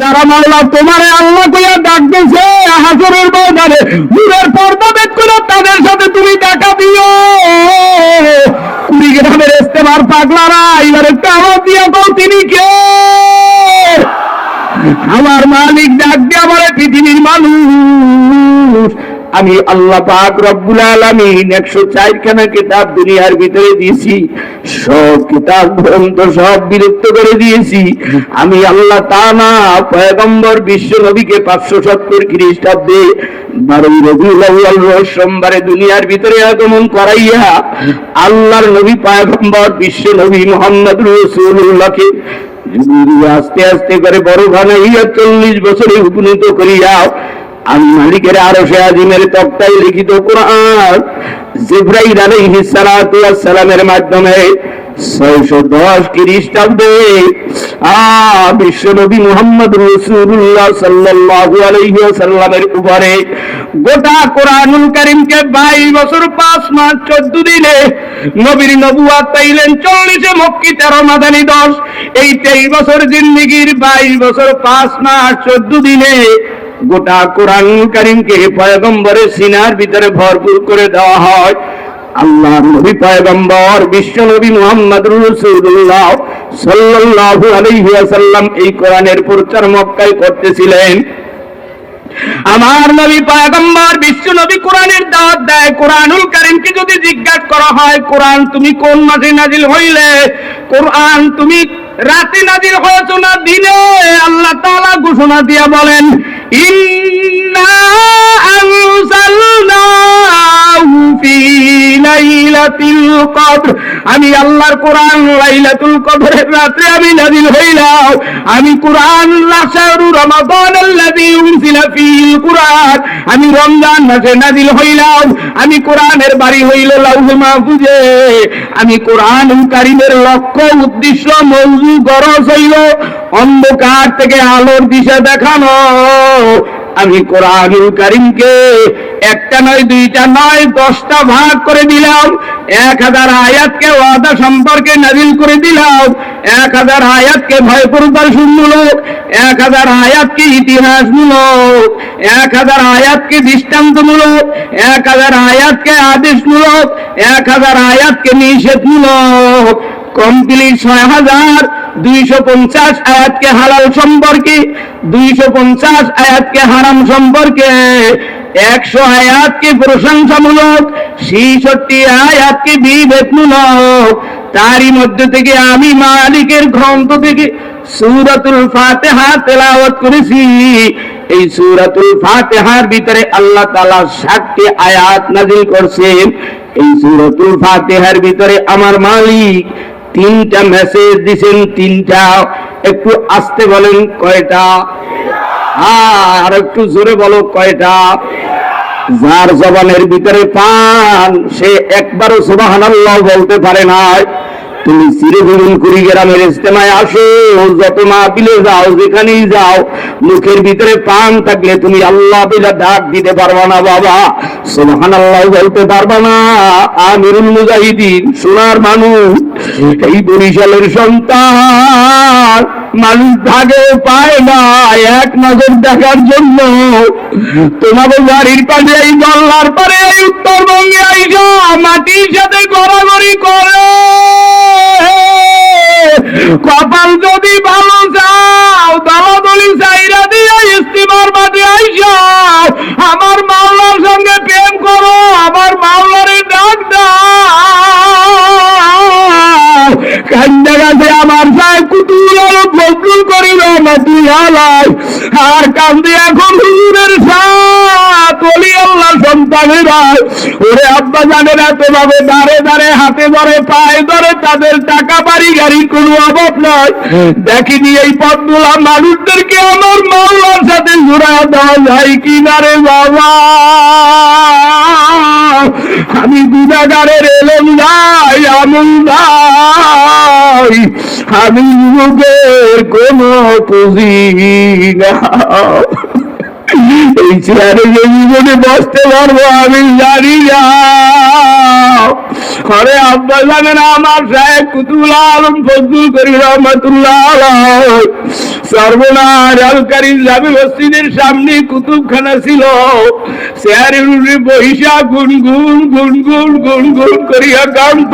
যারা মাওলা তোমারে আল্লাহ কইয়া ডাকতেছে হাজরের ময়দানে। নূরের পর্দা বেদ করে তাদের সাথে তুমি দেখা দিও। কুড়িগ্রামের ইস্তেমার পাগলারা, এবার একটু আওয়াজ দিয়া তো তিনি কে? আমার মালিক ডাক দিয়ে আমার পৃথিবীর মানুষ। আমি আল্লাহ পাক রব্বুল আলামিন একশো চারখানা কিতাব দুনিয়ার ভিতরে দিয়েছি। সব কিতাব গ্রন্থ সব বিলুপ্ত করে দিয়েছি। আমি আল্লাহ তা না পয়গম্বর বিশ্ব নবীকে পাঁচশো সত্তর খ্রিস্টাব্দে বারোই রবিউল আউয়াল রোজ সোমবারে দুনিয়ার ভিতরে আগমন করাইয়া আল্লাহর নবী পয়গম্বর বিশ্ব নবী মোহাম্মদ রসুল্লাহকে আস্তে আস্তে করে বড় বানাইয়া চল্লিশ বছরে উপনীত করিয়া আমি মালিকের আরও আজিমের তক্তায় লিখিত কোরআন জিব্রাইল আলাইহিস সালাতু মাধ্যমে ছয়শো দশ খ্রিস্টাব্দে বিশ্বনবী মোহাম্মদ রসুল্লাহ সাল্লাল্লাহু আলাইহি ওয়াসাল্লামের উপরে গোটা কোরআনুল কারীমকে 22 বছর 5 মাস 14 দিনে নবীর নবুয়াত পাইলেন 40 মক্কি 13 মাদানী 10 এই 23 বছর জিন্দেগীর 22 বছর 5 মাস 14 দিনে গোটা কোরআন কারিমকে পয়গম্বরের সিনার ভিতরে ভরপুর করে দেওয়া হয়। আল্লাহ নবী পয়গম্বর, বিশ্ব নবী মোহাম্মদ রসুল্লাহ সাল্লাল্লাহু আলাইহি ওয়াসাল্লাম এই কোরআনের প্রচার মক্কায় করতেছিলেন। আমার নবী পয়গম্বর, বিশ্ব নবী কোরআনের দাওয়াত দেয়। কোরআনুল কারীমকে যদি জিজ্ঞাসা করা হয়, কোরআন তুমি কোন মাসে নাজিল হইলে? কোরআন তুমি রাতে নাজিল হয়েছো না দিনে? আল্লাহ তাআলা ঘোষণা দিয়া বলেন ইন্না আনজালনাহু ফি লাইলাতিল কদর আমি আল্লাহর কোরআন লাইলাতুল কদরের রাতে আমি নাজিল হইলাম। আমি কোরআন লাশারু রমাদান আল্লাযী উনজিলা ফিল কোরআন। আমি রমজান মাসে নাজিল হইলাম। আমি কোরআনের বাড়ি হইল লাউহে মাহফুজে। আমি কোরআন কারিমের লক্ষ্য উদ্দেশ্য মৌজু গরজ হইল। অন্ধকার থেকে আলোর দিশা দেখানো। আমি কোরআনুল কারিমকে একটা নয়, দুইটা নয়, দশটা ভাগ করে দিলাম। এক হাজার আয়াতকে ওয়াদা সম্পর্কে নাজিল করে দিলাম এক হাজার আয়াতকে ভয় প্রদর্শনমূলক এক হাজার আয়াতকে ইতিহাসমূলক। এক হাজার আয়াতকে দৃষ্টান্তমূলক। এক হাজার আয়াতকে আদেশমূলক। এক হাজার আয়াতকে নিষেধমূলক। কমপ্লিট ছয় হাজার। দুইশো পঞ্চাশ আয়াতকে হালাল সম্পর্কে। দুইশো পঞ্চাশ আয়াতকে হারাম সম্পর্কে। একশো আয়াতকে প্রশংসামূলক। আয়াতকে তারই মধ্যে থেকে আমি মালিকের গ্রন্থ থেকে সুরাতুল ফাতেহা তেলাওয়াত করেছি। এই সুরাতুল ফাতেহার ভিতরে আল্লাহ তাআলা ষাটটি আয়াত নাজিল করছেন। এই সুরাতুল ফাতেহার ভিতরে আমার মালিক তিনটা মেসেজ দিছেন, তিনটা। একটু আস্তে বলেন কয়টা? আর একটু জোরে বলো কয়টা? যার জবানের ভিতরে পান, সে একবারও সুবহানাল্লাহ বলতে পারে না তুমি চিরদিন কুড়িগ্রামের ইস্তেমায় আসো, যত মাহফিলে যাও, যেখানেই যাও, মুখের ভিতরে পান থাকলে তুমি আল্লাহ বিলা ডাক দিতে পারবা না বাবা। সোহান আল্লাহ বলতে পারবা না। আমিরুল মুজাহিদিন, সোনার মানুষ, এই বরিশালের সন্তান। মানুষ ভাগে পায় না, এক নজর দেখার জন্য। তোমাদের বাড়ির পাশে এই জল্লার পরে এই উত্তরবঙ্গে আইসা মাটির সাথে গড়াগড়ি করে। কপাল যদি ভালো যাও দলাদলি চাইরা দিয়ে ইস্তিমার মাঠে আইসা, আমার মাওলার সঙ্গে প্রেম করো, আমার মাওলারে ডাক দাও। কান্দা আমার সাহেব আর কান্দে এখন হুজুরের সাথ আল্লাহ সন্তানেরা ওরে আব্বা জানে না তোমাকে দাঁড়ে দাঁড়ে হাতে ধরে পায়ে ধরে তাদের টাকা বাড়ি গাড়ির কোনো অভাব নয় দেখিনি এই পথগুলা মানুষদেরকে আমার মাওলার সাথে জোড়া দেওয়া যায় কি না রে বাবা। আমি গুণাগারের এলম নাই আমল নাই। আমি যুগের কোন পুঁজি না। এই চেয়ারে যে জীবনে বসতে পারব আমি জানি না। ঘরে আব্বা জানেন আমার সাহেব কুতুল আলম, ফজলুল করি রহমতুল্লাহ সর্বনার আলকারি জামে মসজিদের সামনে কুতুবখানা ছিল। চেয়ারের উপরে বৈশা গুনগুন গুনগুন গুনগুন করিয়া কান্ত